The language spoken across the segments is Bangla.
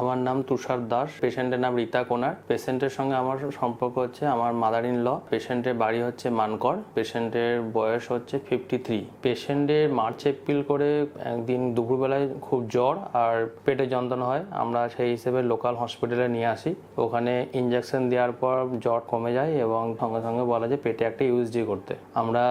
আমার নাম তুষার দাস। পেশেন্টের নাম রীতা কোনার। পেশেন্টের সঙ্গে আমার সম্পর্ক হচ্ছে আমার মাদার ইন ল পেশেন্টের বাড়ি হচ্ছে মানকর। পেশেন্টের বয়স হচ্ছে ফিফটি থ্রি পেশেন্টের মার্চ এপ্রিল করে একদিন দুপুরবেলায় খুব জ্বর আর পেটে যন্ত্রণা হয়। আমরা সেই হিসেবে লোকাল হসপিটালে নিয়ে আসি। ওখানে ইঞ্জেকশন দেওয়ার পর জ্বর কমে যায় এবং সঙ্গে সঙ্গে বলা যে পেটে একটা ইউএসজি করতে। আমরা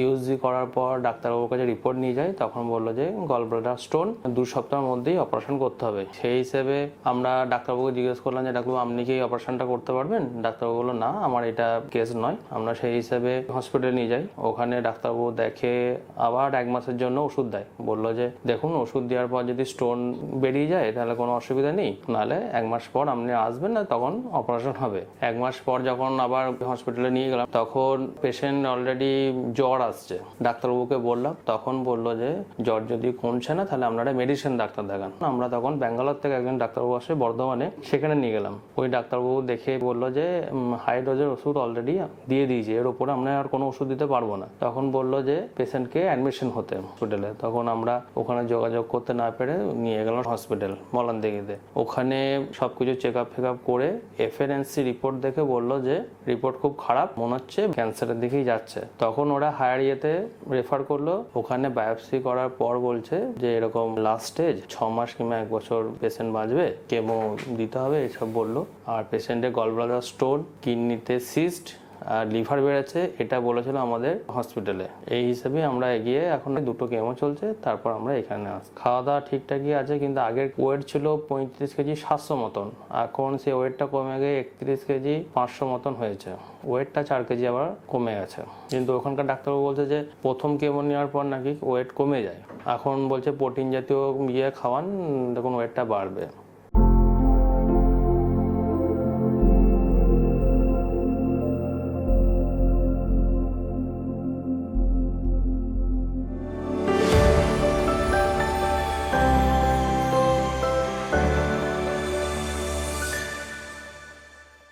ইউএসজি করার পর ডাক্তারবাবুর কাছে রিপোর্ট নিয়ে যাই। তখন বলল যে গলব্লাডার স্টোন দু সপ্তাহের মধ্যেই অপারেশন করতে হবে। সেই হিসেবে আমরা ডাক্তারবাবুকে জিজ্ঞেস করলাম যে, ডাক্তারবাবু, আপনি কি অপারেশনটা করতে পারবেন? ডাক্তারবাবু বলল, না, আমার এটা কেস নয়। আমরা সেই হিসেবে হসপিটালে নিয়ে যাই। ওখানে ডাক্তারবাবু দেখে আবার এক মাসের জন্য ওষুধ দেয়। বলল যে, দেখুন, ওষুধ দেওয়ার পর যদি স্টোন বেরিয়ে যায়, তাহলে কোনো অসুবিধা নেই। নাহলে এক মাস পর আপনি আসবেন না, তখন অপারেশন হবে। এক মাস পর যখন আবার হসপিটালে নিয়ে গেলাম, তখন পেশেন্ট অলরেডি জ্বর আসছে। ডাক্তারবাবুকে বললাম, তখন বলল যে, জ্বর যদি কমছে না, তাহলে আপনারা মেডিসিন ডাক্তার দেখান। আমরা তখন ব্যাঙ্গালোর থেকে একজন ডাক্তারবাবু আসে, বর্ধমানে সেখানে নিয়ে গেলাম। ওই ডাক্তারবাবু দেখে বলল যে হাই ডোজের ওষুধ অলরেডি দিয়ে দিয়েছে, এর উপরে আমরা আর কোনো ওষুধ দিতে পারব না। তখন বলল যে পেশেন্টকে অ্যাডমিশন হতে হসপিটালে তখন আমরা ওখানে যোগাযোগ করতে না পেরে নিয়ে গেলাম হসপিটাল মলান দিঘিতে ওখানে সবকিছু চেক আপ ফেক আপ করে এফএনএনসি রিপোর্ট দেখে বলল যে রিপোর্ট খুব খারাপ, মনে হচ্ছে ক্যান্সারের দিকেই যাচ্ছে। তখন ওরা হায়ার ইয়েতে রেফার করল। ওখানে বায়োপসি করার পর বলছে যে, এরকম লাস্ট স্টেজ ছ মাস কিংবা এক বছর পেশেন্ট বাঁচবে কেমো দিতে হবে এসব বলল। আর পেশেন্টের গলব্লাডার স্টোন কিডনিতে সিস্ট আর লিভার বেড়েছে, এটা বলেছিল আমাদের হসপিটালে। এই হিসেবে আমরা এগিয়ে এখন দুটো কেমো চলছে, তারপর আমরা এখানে আস খাওয়া দাওয়া ঠিকঠাকই আছে, কিন্তু আগের ওয়েট ছিল পঁয়ত্রিশ কেজি সাতশো মতন। এখন সে ওয়েটটা কমে গিয়ে একত্রিশ কেজি পাঁচশো মতন হয়েছে। ওয়েটটা চার কেজি আবার কমে গেছে। কিন্তু ওখানকার ডাক্তারবাবু বলছে যে, প্রথম কেমো নেওয়ার পর নাকি ওয়েট কমে যায়। এখন বলছে, প্রোটিন জাতীয় ইয়ে খাওয়ান, দেখুন ওয়েটটা বাড়বে।